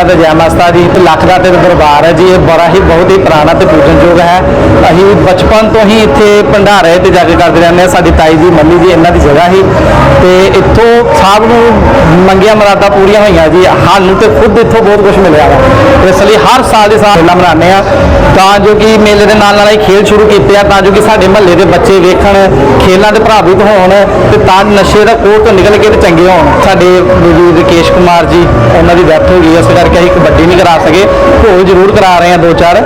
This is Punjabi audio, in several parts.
ਪਹਿਲਾਂ ਤਾਂ ਜੈ ਮਾਸਤਾ ਜੀ ਤੇ ਲੱਖ ਦਾ ਤੇ ਦਰਬਾਰ ਹੈ ਜੀ, ਇਹ ਬੜਾ ਹੀ ਬਹੁਤ ਹੀ ਪੁਰਾਣਾ ਤੇ ਪੂਜਨਯੋਗ ਹੈ। ਅਸੀਂ ਬਚਪਨ ਤੋਂ ਹੀ ਇੱਥੇ ਭੰਡਾਰੇ ਤੇ ਜਾ ਕੇ ਕਰਦੇ ਰਹਿੰਦੇ ਹਾਂ। ਸਾਡੀ ਤਾਈ ਜੀ, ਮੰਮੀ ਜੀ ਇਹਨਾਂ ਦੀ ਜਗ੍ਹਾ ਹੀ ਤੇ ਇੱਥੋਂ ਸਭ ਨੂੰ ਮੰਗੀਆਂ ਮਰਾਦਾਂ ਪੂਰੀਆਂ ਹੋਈਆਂ ਜੀ। ਸਾਨੂੰ ਤੇ ਖੁਦ ਇੱਥੋਂ ਬਹੁਤ ਕੁਝ ਮਿਲਿਆ ਵਾ। ਇਸ ਲਈ ਹਰ ਸਾਲ ਦੇ ਸਾਲ ਮੇਲਾ ਮਨਾਉਂਦੇ ਆ ਤਾਂ ਜੋ ਕਿ ਮੇਲੇ ਦੇ ਨਾਲ ਨਾਲ ਅਸੀਂ ਖੇਲ ਸ਼ੁਰੂ ਕੀਤੇ ਆ, ਤਾਂ ਜੋ ਕਿ ਸਾਡੇ ਮਹੱਲੇ ਦੇ ਬੱਚੇ ਵੇਖਣ, ਖੇਲਾਂ ਦੇ ਪ੍ਰਭਾਵਿਤ ਹੋਣ ਤੇ ਤਾਂ ਨਸ਼ੇ ਦਾ ਕੋਟ ਤੋਂ ਨਿਕਲ ਕੇ ਤੇ ਚੰਗੇ ਹੋਣ। ਸਾਡੇ ਬਜ਼ੁਰਗ ਰਕੇਸ਼ ਕੁਮਾਰ ਜੀ, ਉਹਨਾਂ ਦੀ ਡੈਥ ਹੋ ਗਈ ਇਸ ਕਰਕੇ ਅਸੀਂ ਕਬੱਡੀ ਨਹੀਂ ਕਰਾ ਸਕੇ ਭੋਲ ਜ਼ਰੂਰ ਕਰਾ ਰਹੇ ਹਾਂ ਦੋ ਚਾਰ।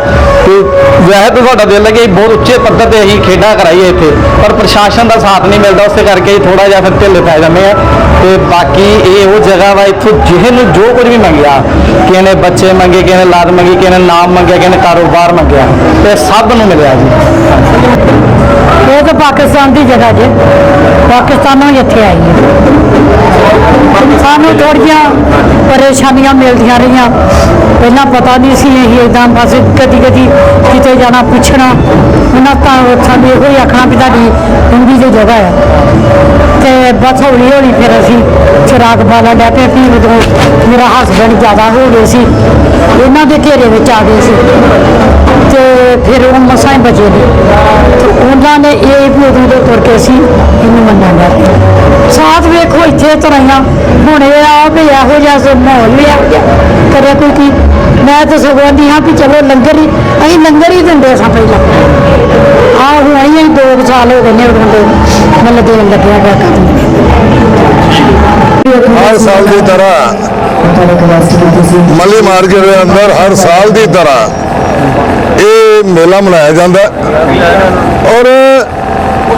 ਤੇ ਵੈਸੇ ਤਾਂ ਤੁਹਾਡਾ ਦਿਲ ਲੱਗੇ ਬਹੁਤ ਉੱਚੇ ਪੱਧਰ ਤੇ ਅਸੀਂ ਖੇਡਾਂ ਕਰਾਈਏ ਇੱਥੇ, ਪਰ ਪ੍ਰਸ਼ਾਸਨ ਦਾ ਸਾਥ ਨਹੀਂ ਮਿਲਦਾ, ਉਸੇ ਕਰਕੇ ਥੋੜਾ ਜਿਹਾ ਫਿਰ ਢਿੱਲੇ ਪੈ ਜਾਂਦੇ ਆ ਤੇ ਬਾਕੀ ਇਹ ਉਹ ਜਗ੍ਹਾ ਵਾ ਇੱਥੋਂ ਜਿਹੇ ਨੂੰ ਜੋ ਕੁਝ ਵੀ ਮੰਗਿਆ, ਕਿਸੇ ਨੇ ਬੱਚੇ ਮੰਗੇ, ਕਿਸੇ ਨੇ ਲਾਦ ਮੰਗੀ, ਕਿਸੇ ਨੇ ਨਾਮ ਮੰਗਿਆ, ਕਿਸੇ ਨੇ ਕਾਰੋਬਾਰ ਮੰਗਿਆ, ਤੇ ਸਭ ਨੂੰ ਮਿਲਿਆ ਜੀ। ਇਹ ਤਾਂ ਪਾਕਿਸਤਾਨ ਦੀ ਜਗ੍ਹਾ ਜੇ। ਪਾਕਿਸਤਾਨੋਂ ਇੱਥੇ ਆਈ ਹੈ। ਸਾਨੂੰ ਥੋੜੀਆਂ ਪਰੇਸ਼ਾਨੀਆਂ ਮਿਲਦੀਆਂ ਰਹੀਆਂ। ਪਹਿਲਾਂ ਪਤਾ ਨਹੀਂ ਸੀ ਅਸੀਂ ਇਦਾਂ ਬਸ ਕਦੀ ਕਦੀ ਕਿਤੇ ਜਾਣਾ, ਪੁੱਛਣਾ। ਉਹਨਾਂ ਤਾਂ ਸਾਨੂੰ ਇਹੋ ਹੀ ਆਖਣਾ ਵੀ ਤੁਹਾਡੀ ਹਿੰਦੀ ਦੀ ਜਗ੍ਹਾ ਹੈ। ਤੇ ਬਸ ਹੌਲੀ ਹੌਲੀ ਫਿਰ ਅਸੀਂ ਚਿਰਾਗ ਬਾਲਾ ਲੈ ਪਏ ਵੀ ਉਦੋਂ ਮੇਰਾ ਹਸਬੰਡ ਜ਼ਿਆਦਾ ਹੋ ਗਏ ਸੀ। ਇਹਨਾਂ ਦੇ ਘੇਰੇ ਵਿੱਚ ਆ ਗਏ ਸੀ। ਤੇ ਫਿਰ ਉਹ ਮਸਾਂ ਹੀ ਬਚੇ ਨੇ। ਤੇ ਉਹਨਾਂ ਨੇ ਇਹ ਵੀ ਉਦੋਂ ਦੇ ਤੁਰ ਕੇ ਸੀ ਇਹਨੂੰ ਮੰਨਣਾ ਸਾਥ ਵੇਖੋ, ਇੱਥੇ ਤਰਾਈਆਂ ਹੁਣ ਇਹ ਆ ਵੀ ਇਹੋ ਜਿਹਾ ਮਾਹੌਲ ਵੀ ਆ ਕਰੇ ਕੋਈ ਕੀ ਮੈਂ ਤਾਂ ਸਗੋਂ ਹਾਂ ਵੀ ਚਲੋ ਲੰਗਰ ਹੀ ਅਸੀਂ ਲੰਗਰ ਹੀ ਦਿੰਦੇ ਸਾਂ ਪਹਿਲਾਂ। ਆ ਹੁਣ ਅਸੀਂ ਦੋ ਸਾਲ ਹੋ ਗਏ ਨੇ ਉਦੋਂ ਦੇ ਮਤਲਬ ਦੇਣ ਲੱਗਿਆ ਗਿਆ ਹਰ ਸਾਲ ਦੀ ਤਰ੍ਹਾਂ ਮੱਲੀ ਮਾਰਕੀਟ ਦੇ ਅੰਦਰ ਹਰ ਸਾਲ ਦੀ ਤਰ੍ਹਾਂ ਇਹ ਮੇਲਾ ਮਨਾਇਆ ਜਾਂਦਾ। ਔਰ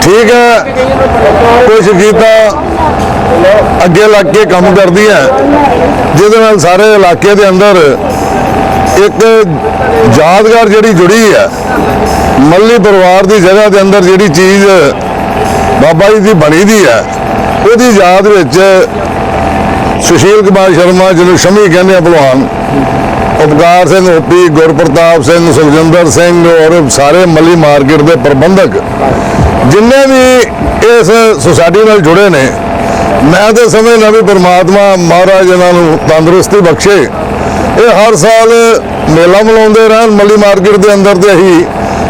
ਠੀਕ ਹੈ। ਕੁਝ ਗੀਤਾਂ ਅੱਗੇ ਲੱਗ ਕੇ ਕੰਮ ਕਰਦੀਆਂ ਜਿਹਦੇ ਨਾਲ ਸਾਰੇ ਇਲਾਕੇ ਦੇ ਅੰਦਰ ਇੱਕ ਯਾਦਗਾਰ ਜਿਹੜੀ ਜੁੜੀ ਹੈ, ਮੱਲੀ ਪਰਿਵਾਰ ਦੀ ਜਗ੍ਹਾ ਦੇ ਅੰਦਰ ਜਿਹੜੀ ਚੀਜ਼ ਬਾਬਾ ਜੀ ਦੀ ਬਣੀ ਦੀ ਹੈ, ਉਹਦੀ ਯਾਦ ਵਿੱਚ ਸੁਸ਼ੀਲ ਕੁਮਾਰ ਸ਼ਰਮਾ, ਜਿਹਨੂੰ ਸ਼ਮੀ ਕਹਿੰਦੇ ਆ ਭਲਵਾਨ, ਉਪਕਾਰ ਸਿੰਘ ਓਪੀ, ਗੁਰਪ੍ਰਤਾਪ ਸਿੰਘ, ਸੁਖਜਿੰਦਰ ਸਿੰਘ ਔਰ ਸਾਰੇ ਮੱਲੀ ਮਾਰਕੀਟ ਦੇ ਪ੍ਰਬੰਧਕ ਜਿੰਨੇ ਵੀ ਇਸ ਸੁਸਾਇਟੀ ਨਾਲ ਜੁੜੇ ਨੇ, ਮੈਂ ਤੇ ਸਮਝਦਾ ਵੀ ਪਰਮਾਤਮਾ ਮਹਾਰਾਜ ਇਹਨਾਂ ਨੂੰ ਤੰਦਰੁਸਤੀ ਬਖਸ਼ੇ। ਇਹ ਹਰ ਸਾਲ ਮੇਲਾ ਮਨਾਉਂਦੇ ਰਹਿਣ, ਮੱਲੀ ਮਾਰਕੀਟ ਦੇ ਅੰਦਰ ਤੇ ਹੀ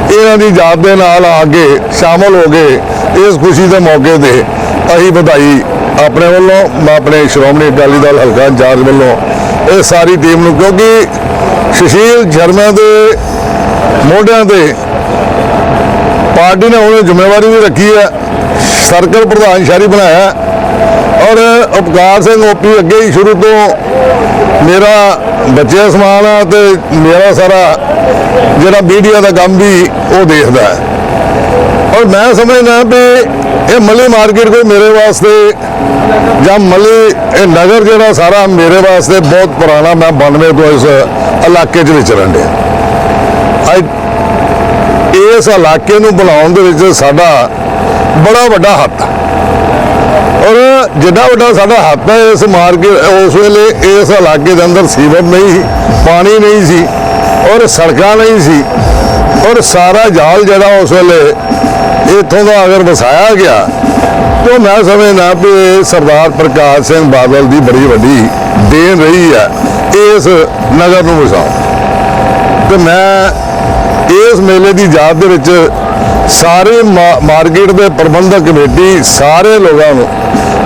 ਇਹਨਾਂ ਦੀ ਯਾਦ ਦੇ ਨਾਲ ਆ ਕੇ ਸ਼ਾਮਲ ਹੋ ਗਏ ਇਸ ਖੁਸ਼ੀ ਦੇ ਮੌਕੇ ਤੇ ਅਸੀਂ ਵਧਾਈ ਆਪਣੇ ਵੱਲੋਂ, ਮੈਂ ਆਪਣੇ ਸ਼੍ਰੋਮਣੀ ਅਕਾਲੀ ਦਲ ਹਲਕਾ ਇੰਚਾਰਜ ਵੱਲੋਂ ਇਹ ਸਾਰੀ ਟੀਮ ਨੂੰ, ਕਿਉਂਕਿ ਸੁਸ਼ੀਲ ਸ਼ਰਮਾ ਦੇ ਮੋਢਿਆਂ ਤੇ ਪਾਰਟੀ ਨੇ ਉਹਨੇ ਜ਼ਿੰਮੇਵਾਰੀ ਵੀ ਰੱਖੀ ਹੈ, ਸਰਕਲ ਪ੍ਰਧਾਨ ਸ਼ਹਿਰੀ ਬਣਾਇਆ ਔਰ ਉਪਕਾਰ ਸਿੰਘ ਓਪੀ ਅੱਗੇ ਹੀ ਸ਼ੁਰੂ ਤੋਂ ਮੇਰਾ ਬੱਚੇ ਸਮਾਨ ਆ ਤੇ ਮੇਰਾ ਸਾਰਾ ਜਿਹੜਾ ਮੀਡੀਆ ਦਾ ਕੰਮ ਵੀ ਉਹ ਦੇਖਦਾ ਹੈ। ਔਰ ਮੈਂ ਸਮਝਦਾ ਵੀ ਇਹ ਮੱਲੀ ਮਾਰਕੀਟ ਕੋਈ ਮੇਰੇ ਵਾਸਤੇ ਜਾਂ ਮੱਲੀ ਇਹ ਨਗਰ ਜਿਹੜਾ ਸਾਰਾ ਮੇਰੇ ਵਾਸਤੇ ਬਹੁਤ ਪੁਰਾਣਾ, ਮੈਂ 92 ਤੋਂ ਇਸ ਇਲਾਕੇ 'ਚ ਵਿਚਰਨ ਡਿਆ ਅੱਜ ਇਸ ਇਲਾਕੇ ਨੂੰ ਬਣਾਉਣ ਦੇ ਵਿੱਚ ਸਾਡਾ ਬੜਾ ਵੱਡਾ ਹੱਥ ਹੈ। ਔਰ ਜਿੱਡਾ ਵੱਡਾ ਸਾਡਾ ਹੱਥ ਹੈ ਇਸ ਮਾਰਕੀਟ ਉਸ ਵੇਲੇ ਇਸ ਇਲਾਕੇ ਦੇ ਅੰਦਰ ਸੀਵਰ ਨਹੀਂ ਸੀ, ਪਾਣੀ ਨਹੀਂ ਸੀ, ਔਰ ਸੜਕਾਂ ਨਹੀਂ ਸੀ, ਔਰ ਸਾਰਾ ਜਾਲ ਜਿਹੜਾ ਉਸ ਵੇਲੇ ਇੱਥੋਂ ਦਾ ਅਗਰ ਵਸਾਇਆ ਗਿਆ, ਤਾਂ ਮੈਂ ਸਮਝਦਾ ਵੀ ਸਰਦਾਰ ਪ੍ਰਕਾਸ਼ ਸਿੰਘ ਬਾਦਲ ਦੀ ਬੜੀ ਵੱਡੀ ਦੇਣ ਰਹੀ ਹੈ ਇਸ ਨਗਰ ਨੂੰ ਵਸਾਉਣ ਤੇ ਮੈਂ ਇਸ ਮੇਲੇ ਦੀ ਯਾਦ ਦੇ ਵਿੱਚ ਸਾਰੇ ਮਾ- ਮਾਰਕੀਟ ਦੇ ਪ੍ਰਬੰਧਕ ਕਮੇਟੀ, ਸਾਰੇ ਲੋਕਾਂ ਨੂੰ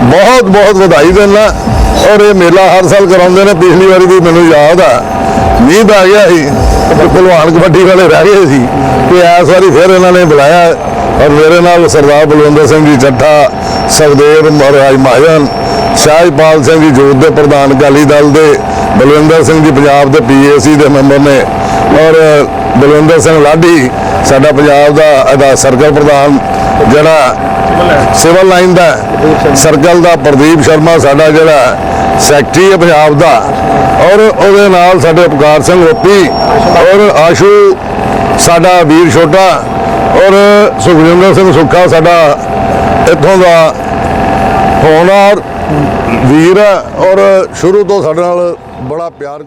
ਬਹੁਤ ਬਹੁਤ ਵਧਾਈ ਦਿੰਦਾ। ਔਰ ਇਹ ਮੇਲਾ ਹਰ ਸਾਲ ਕਰਾਉਂਦੇ ਨੇ। ਪਿਛਲੀ ਵਾਰੀ ਦੀ ਮੈਨੂੰ ਯਾਦ ਆ। ਮੀਂਹ ਪੈ ਗਿਆ ਸੀ। ਭਲਵਾਨ ਕਬੱਡੀ ਵਾਲੇ ਰਹਿ ਗਏ ਸੀ। ਤੇ ਇਸ ਵਾਰੀ ਫਿਰ ਇਹਨਾਂ ਨੇ ਬੁਲਾਇਆ। ਔਰ ਮੇਰੇ ਨਾਲ ਸਰਦਾਰ ਬਲਵੰਦਰ ਸਿੰਘ ਜੀ ਚੱਠਾ ਸੁਖਦੇਵ ਮਹਾਰਾਜ ਮਹਾਜਨ ਸ਼ਾਹਜਪਾਲ ਸਿੰਘ ਜੀ ਜੋਤ ਦੇ ਪ੍ਰਧਾਨ ਅਕਾਲੀ ਦਲ ਦੇ, ਬਲਵਿੰਦਰ ਸਿੰਘ ਜੀ ਪੰਜਾਬ ਦੇ ਪੀਏਸੀ ਦੇ ਮੈਂਬਰ ਨੇ। ਔਰ ਬਲਵਿੰਦਰ ਸਿੰਘ ਲਾਡੀ, ਸਾਡਾ ਪੰਜਾਬ ਦਾ ਇਹਦਾ ਸਰਕਲ ਪ੍ਰਧਾਨ, ਜਿਹੜਾ ਸਿਵਲ ਲਾਈਨ ਦਾ ਸਰਕਲ ਦਾ ਪ੍ਰਦੀਪ ਸ਼ਰਮਾ ਸਾਡਾ ਜਿਹੜਾ ਸੈਕਟਰੀ ਹੈ ਪੰਜਾਬ ਦਾ। ਔਰ ਉਹਦੇ ਨਾਲ ਸਾਡੇ ਅਪਕਾਰ ਸਿੰਘ ਓਪੀ ਔਰ ਆਸ਼ੂ, ਸਾਡਾ ਵੀਰ ਛੋਟਾ, ਔਰ ਸੁਖਜਿੰਦਰ ਸਿੰਘ ਸੁੱਖਾ ਸਾਡਾ ਇੱਥੋਂ ਦਾ ਹੋਣਹਾਰ ਵੀਰ ਹੈ। ਔਰ ਸ਼ੁਰੂ ਤੋਂ ਸਾਡੇ ਨਾਲ ਬੜਾ ਪਿਆਰ